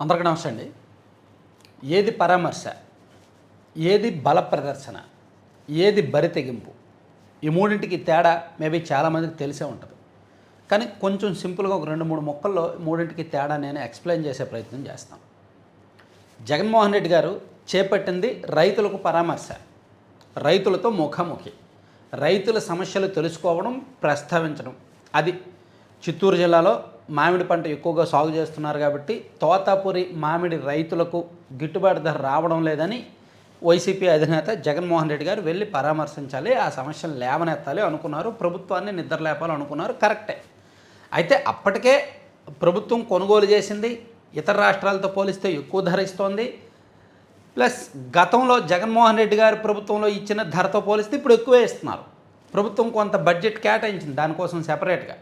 అందరికీ నమస్తే అండి. ఏది పరామర్శ ఏది బల ప్రదర్శన ఏది బరి తెగింపు ఈ మూడింటికి తేడా మేబీ చాలామందికి తెలిసే ఉంటుంది. కానీ కొంచెం సింపుల్గా ఒక రెండు మూడు మొక్కల్లో మూడింటికి తేడా నేను ఎక్స్ప్లెయిన్ చేసే ప్రయత్నం చేస్తాను. జగన్మోహన్ రెడ్డి గారు చేపట్టింది రైతులకు పరామర్శ రైతులతో ముఖాముఖి రైతుల సమస్యలు తెలుసుకోవడం ప్రస్తావించడం. అది చిత్తూరు జిల్లాలో మామిడి పంట ఎక్కువగా సాగు చేస్తున్నారు కాబట్టి తోతాపురి మామిడి రైతులకు గిట్టుబాటు ధర రావడం లేదని వైసీపీ అధినేత జగన్మోహన్ రెడ్డి గారు వెళ్ళి పరామర్శించాలి ఆ సమస్యను లేవనెత్తాలి అనుకున్నారు. ప్రభుత్వాన్ని నిద్రలేపాలి అనుకున్నారు. కరెక్టే. అయితే అప్పటికే ప్రభుత్వం కొనుగోలు చేసింది ఇతర రాష్ట్రాలతో పోలిస్తే ఎక్కువ ధర ఇస్తోంది. ప్లస్ గతంలో జగన్మోహన్ రెడ్డి గారి ప్రభుత్వంలో ఇచ్చిన ధరతో పోలిస్తే ఇప్పుడు ఎక్కువే ఇస్తున్నారు. ప్రభుత్వం కొంత బడ్జెట్ కేటాయించింది దానికోసం సెపరేట్గా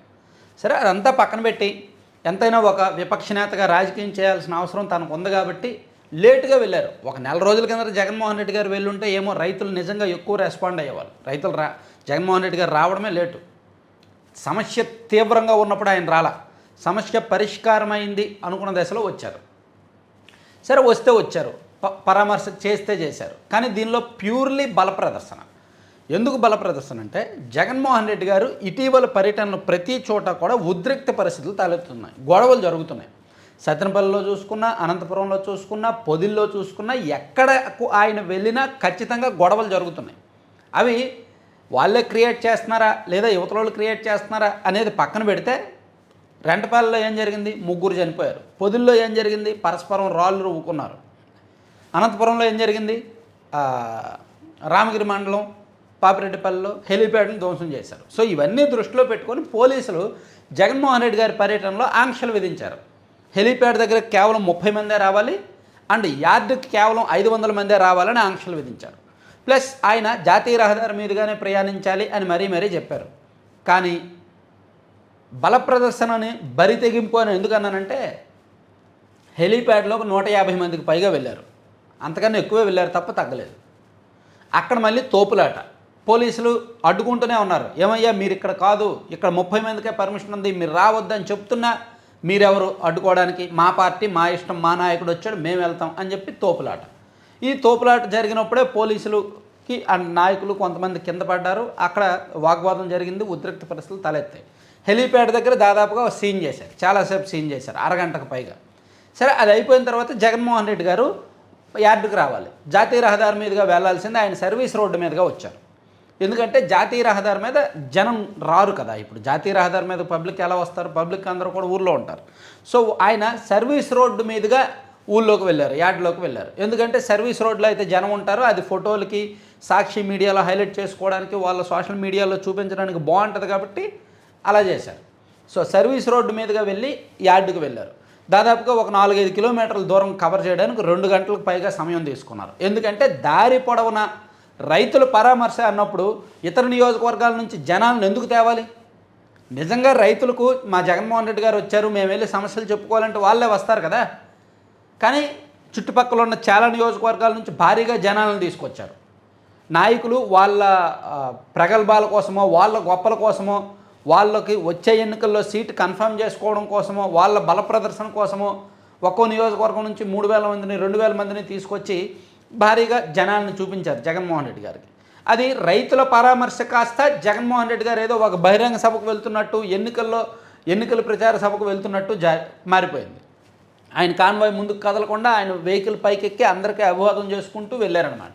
సరే అదంతా పక్కన పెట్టి ఎంతైనా ఒక విపక్ష నేతగా రాజకీయం చేయాల్సిన అవసరం తనకు ఉంది కాబట్టి లేటుగా వెళ్ళారు. ఒక నెల రోజుల కింద జగన్మోహన్ రెడ్డి గారు వెళ్ళుంటే ఏమో రైతులు నిజంగా ఎక్కువ రెస్పాండ్ అయ్యేవాళ్ళు. రైతులు రా జగన్మోహన్ రెడ్డి గారు రావడమే లేటు. సమస్య తీవ్రంగా ఉన్నప్పుడు ఆయన రాలా. సమస్య పరిష్కారమైంది అనుకున్న దశలో వచ్చారు. సరే వస్తే వచ్చారు. ప- పరామర్శ చేస్తే చేశారు. కానీ దీనిలో ప్యూర్లీ బల ప్రదర్శన. ఎందుకు బల ప్రదర్శన అంటే జగన్మోహన్ రెడ్డి గారు ఇటీవల పర్యటనలు ప్రతి చోట కూడా ఉద్రిక్త పరిస్థితులు తలెత్తున్నాయి గొడవలు జరుగుతున్నాయి. సత్యనపల్లిలో చూసుకున్నా అనంతపురంలో చూసుకున్నా పొదిల్లో చూసుకున్నా ఎక్కడకు ఆయన వెళ్ళినా ఖచ్చితంగా గొడవలు జరుగుతున్నాయి. అవి వాళ్ళే క్రియేట్ చేస్తున్నారా లేదా యువతల క్రియేట్ చేస్తున్నారా అనేది పక్కన పెడితే రెంటపాలలో ఏం జరిగింది? ముగ్గురు చనిపోయారు. పొదిల్లో ఏం జరిగింది? పరస్పరం రాళ్ళు రువ్వుకున్నారు. అనంతపురంలో ఏం జరిగింది? రామగిరి మండలం పాపిరెడ్డిపల్లిలో హెలిప్యాడ్ని ధ్వంసం చేశారు. సో ఇవన్నీ దృష్టిలో పెట్టుకొని పోలీసులు జగన్మోహన్ రెడ్డి గారి పర్యటనలో ఆంక్షలు విధించారు. హెలిప్యాడ్ దగ్గర కేవలం ముప్పై మందే రావాలి అండ్ యార్డుకి కేవలం ఐదు వందల మందే రావాలని ఆంక్షలు విధించారు. ప్లస్ ఆయన జాతీయ రహదారి మీదుగానే ప్రయాణించాలి అని మరీ మరీ చెప్పారు. కానీ బల ప్రదర్శనని బరి తెగింపు అని ఎందుకన్నానంటే హెలీప్యాడ్లో నూట యాభై మందికి పైగా వెళ్ళారు. అంతకన్నా ఎక్కువే వెళ్ళారు తప్ప తగ్గలేదు. అక్కడ మళ్ళీ తోపులాట. పోలీసులు అడ్డుకుంటూనే ఉన్నారు. ఏమయ్యా మీరు ఇక్కడ కాదు ఇక్కడ ముప్పై మందికే పర్మిషన్ ఉంది మీరు రావద్దని చెప్తున్నా మీరెవరు అడ్డుకోవడానికి? మా పార్టీ మా ఇష్టం మా నాయకుడు వచ్చాడు మేము వెళ్తాం అని చెప్పి తోపులాట. ఈ తోపులాట జరిగినప్పుడే పోలీసులుకి ఆ నాయకులు కొంతమంది కింద పడ్డారు. అక్కడ వాగ్వాదం జరిగింది ఉద్రిక్త పరిస్థితులు తలెత్తాయి. హెలీప్యాడ్ దగ్గర దాదాపుగా సీన్ చేశారు. చాలాసేపు సీన్ చేశారు అరగంటకు పైగా. సరే అది అయిపోయిన తర్వాత జగన్మోహన్ రెడ్డి గారు యార్డుకు రావాలి. జాతీయ రహదారి మీదుగా వెళ్ళాల్సింది ఆయన సర్వీస్ రోడ్డు మీదుగా వచ్చారు. ఎందుకంటే జాతీయ రహదారి మీద జనం రారు కదా. ఇప్పుడు జాతీయ రహదారి మీద పబ్లిక్ ఎలా వస్తారు? పబ్లిక్ అందరూ కూడా ఊళ్ళో ఉంటారు. సో ఆయన సర్వీస్ రోడ్డు మీదుగా ఊళ్ళోకి వెళ్ళారు యార్డ్లోకి వెళ్ళారు. ఎందుకంటే సర్వీస్ రోడ్లో అయితే జనం ఉంటారు అది ఫోటోలకి సాక్షి మీడియాలో హైలైట్ చేసుకోవడానికి వాళ్ళ సోషల్ మీడియాలో చూపించడానికి బాగుంటుంది కాబట్టి అలా చేశారు. సో సర్వీస్ రోడ్డు మీదుగా వెళ్ళి యార్డుకు వెళ్ళారు. దాదాపుగా ఒక నాలుగైదు కిలోమీటర్ల దూరం కవర్ చేయడానికి రెండు గంటలకు పైగా సమయం తీసుకున్నారు. ఎందుకంటే దారి పొడవున రైతుల పరామర్శ అన్నప్పుడు ఇతర నియోజకవర్గాల నుంచి జనాలను ఎందుకు తేవాలి? నిజంగా రైతులకు మా జగన్మోహన్ రెడ్డి గారు వచ్చారు మేము వెళ్ళి సమస్యలు చెప్పుకోవాలంటే వాళ్ళే వస్తారు కదా. కానీ చుట్టుపక్కల ఉన్న చాలా నియోజకవర్గాల నుంచి భారీగా జనాలను తీసుకొచ్చారు. నాయకులు వాళ్ళ ప్రగల్భాల కోసమో వాళ్ళ గొప్పల కోసమో వాళ్ళకి వచ్చే ఎన్నికల్లో సీటు కన్ఫర్మ్ చేసుకోవడం కోసమో వాళ్ళ బల ప్రదర్శన కోసమో ఒక్కో నియోజకవర్గం నుంచి మూడు వేల మందిని రెండు వేల మందిని తీసుకొచ్చి భారీగా జనాలను చూపించారు జగన్మోహన్ రెడ్డి గారికి. అది రైతుల పరామర్శ కాస్త జగన్మోహన్ రెడ్డి గారు ఏదో ఒక బహిరంగ సభకు వెళ్తున్నట్టు ఎన్నికల్లో ఎన్నికల ప్రచార సభకు వెళ్తున్నట్టు జా మారిపోయింది. ఆయన కాన్వాయ్ ముందుకు కదలకుండా ఆయన వెహికల్ పైకి ఎక్కి అందరికీ అభివాదం చేసుకుంటూ వెళ్ళారనమాట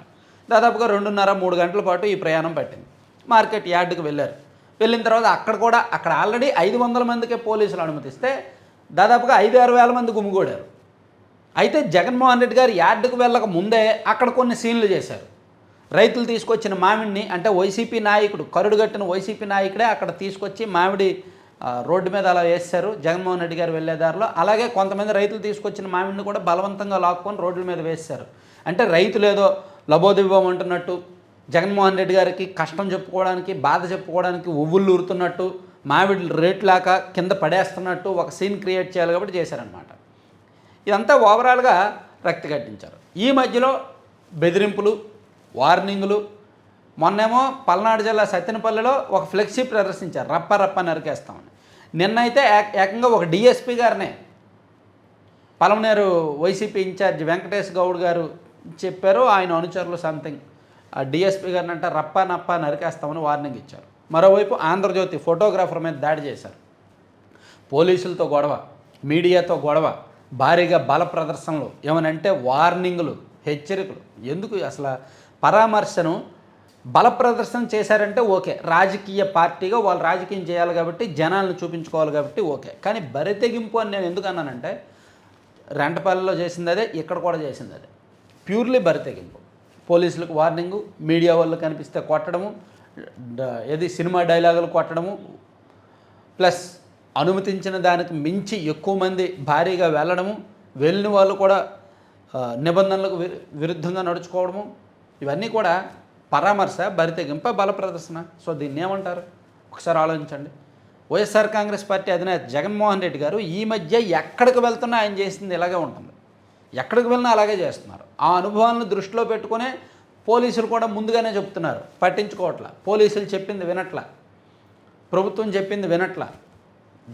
దాదాపుగా రెండున్నర మూడు గంటల పాటు ఈ ప్రయాణం పట్టింది. మార్కెట్ యార్డుకు వెళ్ళారు. వెళ్ళిన తర్వాత అక్కడ కూడా అక్కడ ఆల్రెడీ ఐదు వందల మందికే పోలీసులు అనుమతిస్తే దాదాపుగా ఐదు ఆరు వేల మంది గుమిగూడారు. అయితే జగన్మోహన్ రెడ్డి గారు యార్డుకు వెళ్ళక ముందే అక్కడ కొన్ని సీన్లు చేశారు. రైతులు తీసుకొచ్చిన మామిడిని అంటే వైసీపీ నాయకుడు కరుడుగట్టిన వైసీపీ నాయకుడే అక్కడ తీసుకొచ్చి మామిడి రోడ్డు మీద అలా వేశారు జగన్మోహన్ రెడ్డి గారు వెళ్ళే దారిలో. అలాగే కొంతమంది రైతులు తీసుకొచ్చిన మామిడిని కూడా బలవంతంగా లాక్కొని రోడ్ల మీద వేశారు అంటే రైతులు ఏదో లబోదిబం అంటున్నట్టు జగన్మోహన్ రెడ్డి గారికి కష్టం చెప్పుకోవడానికి బాధ చెప్పుకోవడానికి ఉవ్వులు ఊరుతున్నట్టు మామిడి రేట్లాక కింద పడేస్తున్నట్టు ఒక సీన్ క్రియేట్ చేయాలి కాబట్టి చేశారనమాట ఇదంతా ఓవరాల్గా రక్తి కట్టించారు. ఈ మధ్యలో బెదిరింపులు వార్నింగులు. మొన్నేమో పల్నాడు జిల్లా సత్యనపల్లిలో ఒక ఫ్లెక్సీ ప్రదర్శించారు. రప్ప రప్ప నరికేస్తామని నిన్నైతే ఏకంగా ఒక డిఎస్పీ గారినే పలమనేరు వైసీపీ ఇన్ఛార్జ్ వెంకటేష్ గౌడ్ గారు చెప్పారు. ఆయన అనుచరులు సంథింగ్. ఆ డిఎస్పీ గారిని అంటే రప్ప నప్ప నరికేస్తామని వార్నింగ్ ఇచ్చారు. మరోవైపు ఆంధ్రజ్యోతి ఫోటోగ్రాఫర్ మీద దాడి చేశారు. పోలీసులతో గొడవ మీడియాతో గొడవ. భారీగా బల ప్రదర్శనలు. ఏమనంటే వార్నింగ్లు హెచ్చరికలు. ఎందుకు అసలు పరామర్శను బల ప్రదర్శన చేశారంటే ఓకే. రాజకీయ పార్టీగా వాళ్ళు రాజకీయం చేయాలి కాబట్టి జనాలను చూపించుకోవాలి కాబట్టి ఓకే. కానీ బరితెగింపు అని నేను ఎందుకు అన్నానంటే రెంటపల్లిలో చేసింది అదే ఇక్కడ కూడా చేసింది అదే. ప్యూర్లీ బరితెగింపు పోలీసులకు వార్నింగు మీడియా వాళ్ళు కనిపిస్తే కొట్టడము ఏది సినిమా డైలాగులు కొట్టడము ప్లస్ అనుమతించిన దానికి మించి ఎక్కువ మంది భారీగా వెళ్ళడము వెళ్ళిన వాళ్ళు కూడా నిబంధనలకు విరుద్ధంగా నడుచుకోవడము ఇవన్నీ కూడా పరామర్శ బరితెగింప బల ప్రదర్శన సో దీన్ని ఏమంటారు? ఒకసారి ఆలోచించండి. వైఎస్ఆర్ కాంగ్రెస్ పార్టీ అధినేత జగన్మోహన్ రెడ్డి గారు ఈ మధ్య ఎక్కడికి వెళ్తున్నా ఆయన చేసింది ఇలాగే ఉంటుంది. ఎక్కడికి వెళ్ళినా అలాగే చేస్తున్నారు. ఆ అనుభవాలను దృష్టిలో పెట్టుకునే పోలీసులు కూడా ముందుగానే చెప్తున్నారు. పట్టించుకోవట్లా. పోలీసులు చెప్పింది వినట్లా. ప్రభుత్వం చెప్పింది వినట్లా.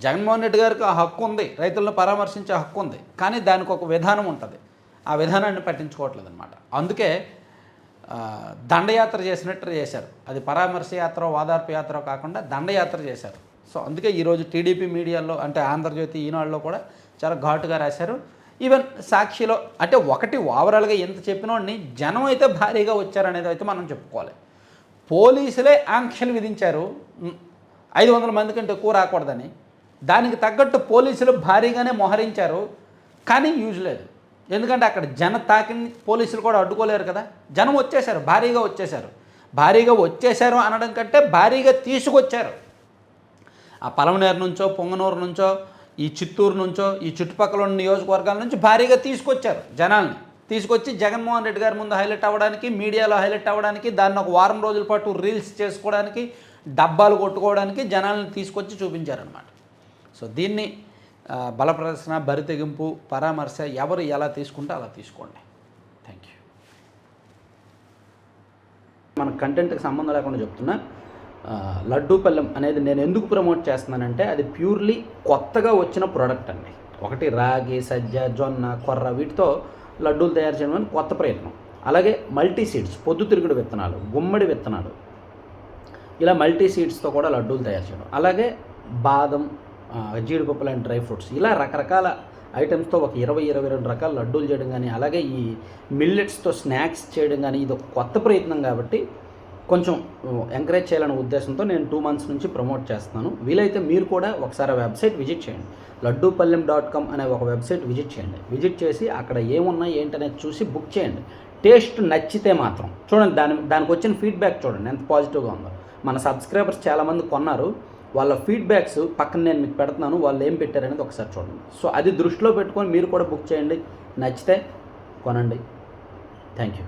జగన్మోహన్ రెడ్డి గారికి ఆ హక్కు ఉంది రైతులను పరామర్శించే హక్కు ఉంది కానీ దానికి ఒక విధానం ఉంటుంది. ఆ విధానాన్ని పట్టించుకోవట్లేదు అనమాట అందుకే దండయాత్ర చేసినట్టు చేశారు. అది పరామర్శ యాత్ర వాదార్పు యాత్ర కాకుండా దండయాత్ర చేశారు. సో అందుకే ఈరోజు టీడీపీ మీడియాలో అంటే ఆంధ్రజ్యోతి ఈనాడులో కూడా చాలా ఘాటుగా రాశారు. ఈవెన్ సాక్షిలో అంటే ఒకటి ఓవరాల్గా ఎంత చెప్పినోడిని జనం అయితే భారీగా వచ్చారనేది అయితే మనం చెప్పుకోవాలి. పోలీసులే ఆంక్షలు విధించారు. ఐదు వందల మంది కంటే ఎక్కువ రాకూడదని. దానికి తగ్గట్టు పోలీసులు భారీగానే మోహరించారు. కానీ యూజ్ లేదు. ఎందుకంటే అక్కడ జన తాకిని పోలీసులు కూడా అడ్డుకోలేరు కదా. జనం వచ్చేసారు భారీగా వచ్చేసారు భారీగా వచ్చేశారు అనడం కంటే భారీగా తీసుకొచ్చారు. ఆ పలమనేరు నుంచో పొంగనూరు నుంచో ఈ చిత్తూరు నుంచో ఈ చుట్టుపక్కల ఉన్న నియోజకవర్గాల నుంచి భారీగా తీసుకొచ్చారు జనాల్ని. తీసుకొచ్చి జగన్మోహన్ రెడ్డి గారి ముందు హైలైట్ అవ్వడానికి మీడియాలో హైలైట్ అవ్వడానికి దాన్ని ఒక వారం రోజుల పాటు రీల్స్ చేసుకోవడానికి డబ్బాలు కొట్టుకోవడానికి జనాలను తీసుకొచ్చి చూపించారనమాట సో దీన్ని బలప్రదర్శన బల ప్రదర్శన బరితెగింపు పరామర్శ ఎవరు ఎలా తీసుకుంటే అలా తీసుకోండి. థ్యాంక్ యూ మన కంటెంట్కి సంబంధం లేకుండా చెప్తున్నా లడ్డూ పల్లెం అనేది నేను ఎందుకు ప్రమోట్ చేస్తున్నానంటే అది ప్యూర్లీ కొత్తగా వచ్చిన ప్రోడక్ట్ అండి. ఒకటి రాగి సజ్జ జొన్న కొర్ర వీటితో లడ్డూలు తయారు చేయడం అని కొత్త ప్రయత్నం. అలాగే మల్టీ సీడ్స్ పొద్దుతిరుగుడు విత్తనాలు గుమ్మడి విత్తనాలు. ఇలా మల్టీ సీడ్స్తో కూడా లడ్డూలు తయారు చేయడం. అలాగే బాదం జీడిపప్పు లాంటి డ్రై ఫ్రూట్స్. ఇలా రకరకాల ఐటమ్స్తో ఒక ఇరవై ఇరవై రెండు రకాల లడ్డూలు చేయడం కానీ అలాగే ఈ మిల్లెట్స్తో స్నాక్స్ చేయడం కానీ ఇది ఒక కొత్త ప్రయత్నం కాబట్టి కొంచెం ఎంకరేజ్ చేయాలనే ఉద్దేశంతో నేను టూ మంత్స్ నుంచి ప్రమోట్ చేస్తున్నాను. వీలైతే మీరు కూడా ఒకసారి ఆ వెబ్సైట్ విజిట్ చేయండి. లడ్డూపల్లెం డాట్ కామ్ అనే ఒక వెబ్సైట్ విజిట్ చేయండి. విజిట్ చేసి అక్కడ ఏమున్నాయి ఏంటనేది చూసి బుక్ చేయండి. టేస్ట్ నచ్చితే మాత్రం. చూడండి దాని దానికి వచ్చిన ఫీడ్బ్యాక్ చూడండి ఎంత పాజిటివ్గా ఉందో. మన సబ్స్క్రైబర్స్ చాలామంది కొన్నారు. వాళ్ళ ఫీడ్బ్యాక్స్ పక్కన నేను మీకు పెడుతున్నాను వాళ్ళు ఏం పెట్టారనేది ఒకసారి చూడండి. సో అది దృష్టిలో పెట్టుకొని మీరు కూడా బుక్ చేయండి నచ్చితే కొనండి. Thank you